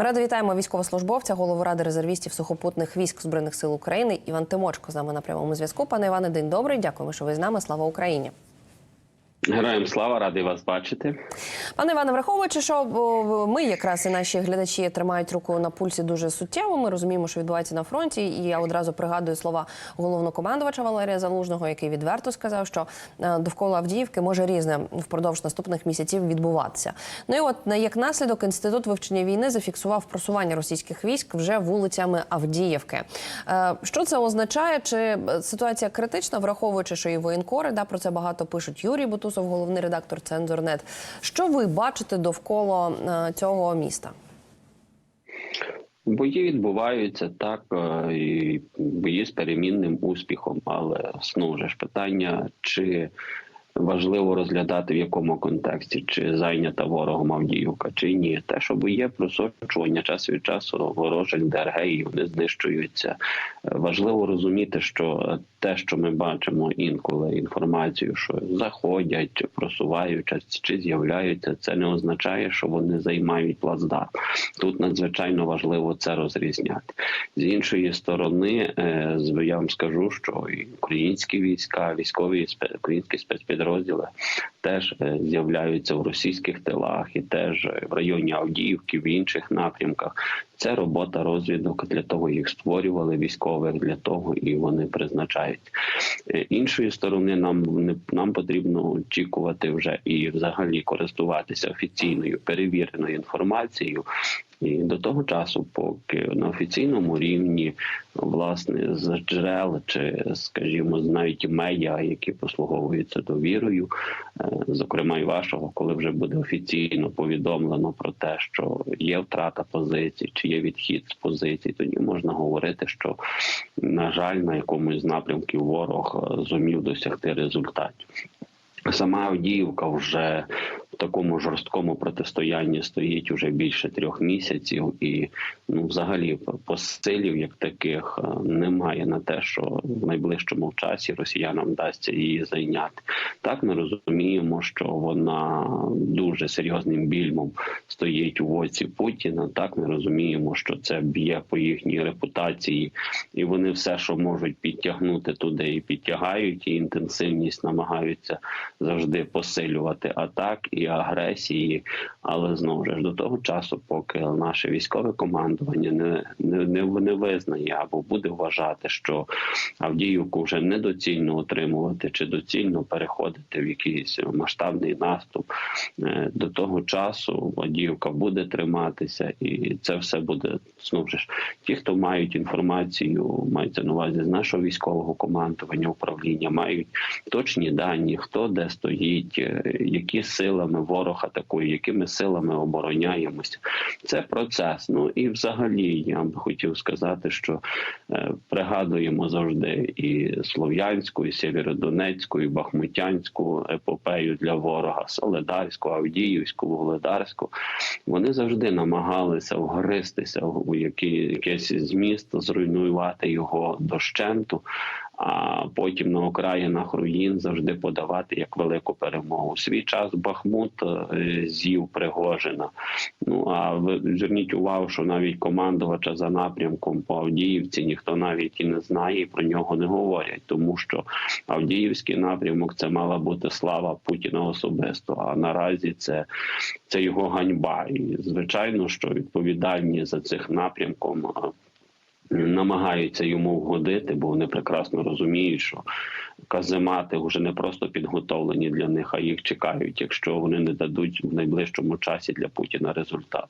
Ми раді вітаємо військовослужбовця, голову ради резервістів сухопутних військ збройних сил України Іван Тимочко з нами на прямому зв'язку. Пане Іване, день добрий. Дякуємо, що ви з нами. Слава Україні. Героям слава, радий вас бачити. Пане Іване, враховуючи, що ми якраз і наші глядачі тримають руку на пульсі дуже суттєво. Ми розуміємо, що відбувається на фронті. І я одразу пригадую слова головнокомандувача Валерія Залужного, який відверто сказав, що е, довкола Авдіївки може різне впродовж наступних місяців відбуватися. Ну і от як наслідок інститут вивчення війни зафіксував просування російських військ вже вулицями Авдіївки. Е, Що це означає? Чи е, ситуація критична, враховуючи, що і воєнкори да про це багато пишуть. Юрій Бутусов, головний редактор Цензорнет. Що ви бачите довкола е, цього міста? Бої відбуваються так, е, і бої з перемінним успіхом, але знову ж питання, чи важливо розглядати в якому контексті, чи зайнята ворогом Авдіївка, чи ні. Те, що є просочування час від часу ворожих ДРГ, і вони знищуються. Е, Важливо розуміти, що те, що ми бачимо інколи інформацію, що заходять, просуваються чи з'являються, це не означає, що вони займають плацдарм. Тут надзвичайно важливо це розрізняти. З іншої сторони, е, я вам скажу, що українські війська, військові українські спецпідрозділи теж е, з'являються в російських тилах і теж е, в районі Авдіївки, в інших напрямках. Це робота розвідок для того їх створювали військових, для того і вони призначають. Е, Іншої сторони, нам нам потрібно очікувати вже і взагалі користуватися офіційною перевіреною інформацією. І до того часу, поки на офіційному рівні, власне, з джерел чи, скажімо, навіть медіа, які послуговуються довірою, е, зокрема і вашого, коли вже буде офіційно повідомлено про те, що є втрата позицій, чи є відхід з позицій, тоді можна говорити, що на жаль, на якомусь з напрямків ворог е, зумів досягти результатів. Сама Авдіївка вже такому жорсткому протистоянні стоїть уже більше трьох місяців, і ну, взагалі посилів як таких е, немає на те, що в найближчому часі росіянам вдасться її зайняти. Так ми розуміємо, що вона дуже серйозним більмом стоїть у оці Путіна. Так ми розуміємо, що це б'є по їхній репутації, і вони все, що можуть підтягнути туди, і підтягають, і інтенсивність намагаються завжди посилювати атак і агресії. Але знову ж до того часу, поки наше військове командування не, не, не, не визнає або буде вважати, що Авдіївку вже недоцільно отримувати чи доцільно переходити в якийсь масштабний наступ. е, До того часу Авдіївка буде триматися, і це все буде знову ж ті, хто мають інформацію, мається на увазі з нашого військового командування управління, мають точні дані, хто де стоїть, е, які силами ворог атакує, якими силами обороняємося. Це процес. Ну і взагалі я би хотів сказати, що е, пригадуємо завжди і слов'янську, і сєвєродонецьку, і бахмутянську епопею для ворога, Соледарську, Авдіївську, Вугледарську. Вони завжди намагалися вгристися у який, якийсь зміст, зруйнувати його дощенту. А потім на окраїнах руїн завжди подавати як велику перемогу. Свій час Бахмут е, з'їв Пригожина. Ну а ви зверніть увагу, що навіть командувача за напрямком по Авдіївці ніхто навіть і не знає, і про нього не говорять, тому що Авдіївський напрямок це мала бути слава Путіна особисто. А наразі це, це його ганьба. І звичайно, що відповідальні за цих напрямком. Намагаються йому вгодити, бо вони прекрасно розуміють, що каземати вже не просто підготовлені для них, а їх чекають, якщо вони не дадуть в найближчому часі для Путіна результат.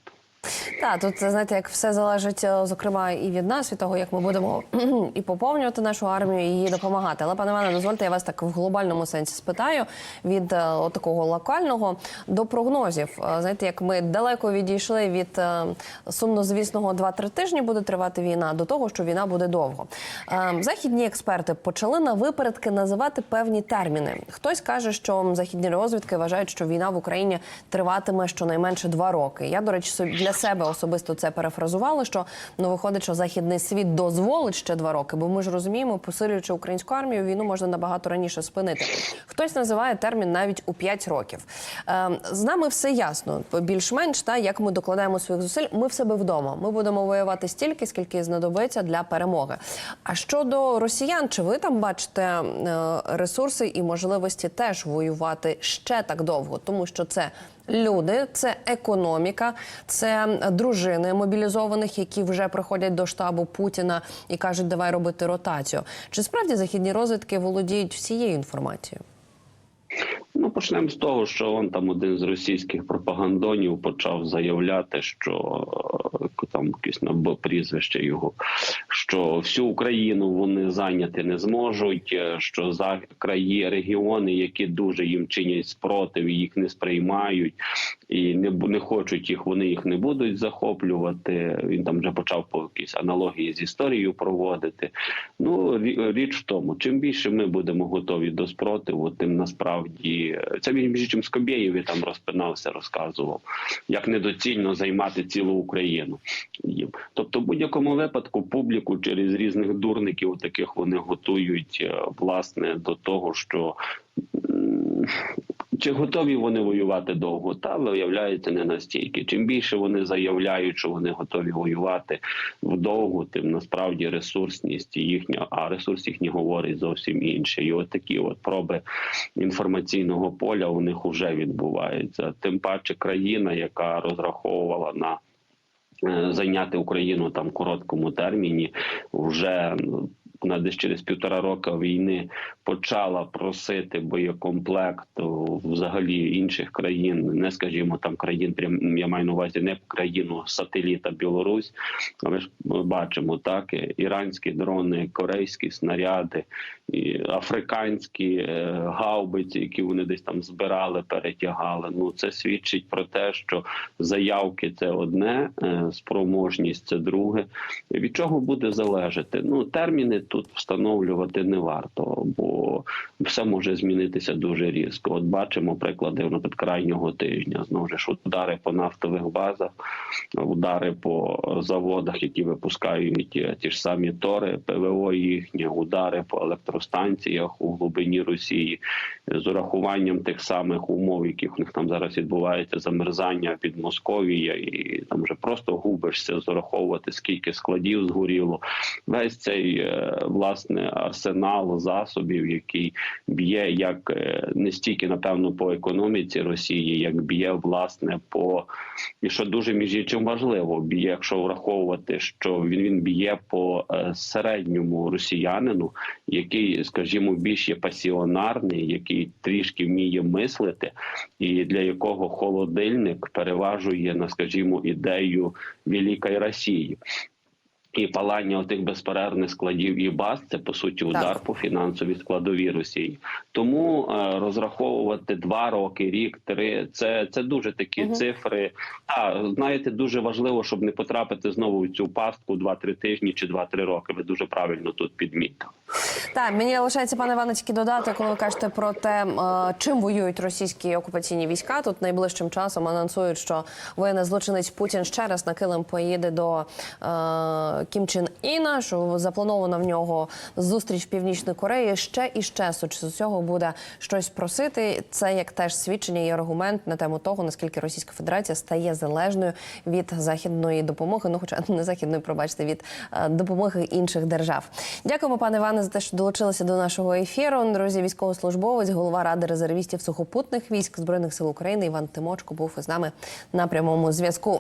Так, тут знаєте, як все залежить, е, зокрема, і від нас, від того, як ми будемо і поповнювати нашу армію, і їй допомагати. Але пане Іване, дозвольте, я вас так в глобальному сенсі спитаю від е, такого локального до прогнозів. Е, Знаєте, як ми далеко відійшли від сумнозвісного 2-3 тижні буде тривати війна, до того, що війна буде довго. Західні експерти почали на випередки називати певні терміни. Хтось каже, що західні розвідки вважають, що війна в Україні триватиме щонайменше два роки. Я, до речі, собі для себе особисто це перефразувала. Що ну виходить, що західний світ дозволить ще два роки, бо ми ж розуміємо, посилюючи українську армію, війну можна набагато раніше спинити. Хтось називає термін навіть у 5 років. Е, з нами все ясно, більш-менш та як ми докладаємо своїх зусиль. Ми в себе вдома. Ми будемо воювати стільки, скільки знадобиться для перемоги. А щодо росіян, чи ви там бачите е, ресурси і можливості теж воювати ще так довго, тому що це. Люди, це економіка, це дружини мобілізованих, які вже приходять до штабу Путіна і кажуть, давай робити ротацію. Чи справді західні розвідки володіють всією інформацією? Почнемо з того, що он там один з російських пропагандонів почав заявляти, що е, там якесь на Б прізвище його, що всю Україну вони зайняти не зможуть. е, Що за краї регіони, які дуже їм чинять спротив, їх не сприймають і не не хочуть їх, вони їх не будуть захоплювати. Він там вже почав по якісь аналогії з історією проводити. Ну річ в тому, чим більше ми будемо готові до спротиву, тим насправді це він між чим Скобєєві там розпинався, розказував, як недоцільно займати цілу Україну. Тобто, в будь-якому випадку публіку через різних дурників таких вони готують е, власне до того, що чи готові вони воювати довго? Та виявляється не настільки. Чим більше вони заявляють, що вони готові воювати вдовго, тим насправді ресурсність їхня, а ресурс їхній говорить зовсім інше. І от такі от проби інформаційного поля у них вже відбуваються. Тим паче країна, яка розраховувала на е, зайняти Україну там в короткому терміні, вже вона десь через півтора року війни почала просити боєкомплект взагалі інших країн, не скажімо там країн, прям я маю на увазі не країну сателіта Білорусь. Але ж бачимо так: іранські дрони, корейські снаряди, африканські е, гаубиці, які вони десь там збирали, перетягали. Ну це свідчить про те, що заявки це одне, е, спроможність це друге. Від чого буде залежати? Ну терміни тут встановлювати не варто, бо все може змінитися дуже різко. От бачимо приклади наприклад, крайнього тижня. Знову ж удари по нафтових базах, удари по заводах, які випускають е, ті ж самі тори, ПВО їхнє, удари по електростанціях у глибині Росії з урахуванням тих самих умов, які в них там зараз відбувається замерзання під Московія, і там вже просто губишся зараховувати скільки складів згоріло. Весь цей е, власне арсенал засобів, який б'є як е, не стільки напевно по економіці Росії, як б'є власне по і що дуже між іншим важливо, б'є, якщо враховувати, що він він б'є по е, середньому росіянину, який, скажімо, більш є пасіонарний, який трішки вміє мислити, і для якого холодильник переважує на, скажімо, ідею Великої Росії. І палання тих безперервних складів і баз це по суті удар Так. по фінансовій складовій Росії. Тому е, розраховувати два роки, рік, три це, це дуже такі Мгм. цифри. А знаєте, дуже важливо, щоб не потрапити знову в цю пастку 2-3 тижні чи 2-3 роки. Ви дуже правильно тут підмітили. Так, мені лишається, пане Іване, тільки додати, коли ви кажете про те, е, чим воюють російські окупаційні війська. Тут найближчим часом анонсують, що воєнний злочинець Путін ще раз на килим поїде до е, Кім Чен Іна, що запланована в нього зустріч в Північній Кореї. Ще і ще з цього буде щось просити. Це як теж свідчення і аргумент на тему того, наскільки Російська Федерація стає залежною від західної допомоги. Ну, хоча не західної, пробачте, від е, допомоги інших держав. Дякуємо, пане Іване, за те, що долучилися до нашого ефіру. Друзі, військовослужбовець, голова ради резервістів сухопутних військ збройних сил України Іван Тимочко був із нами на прямому зв'язку.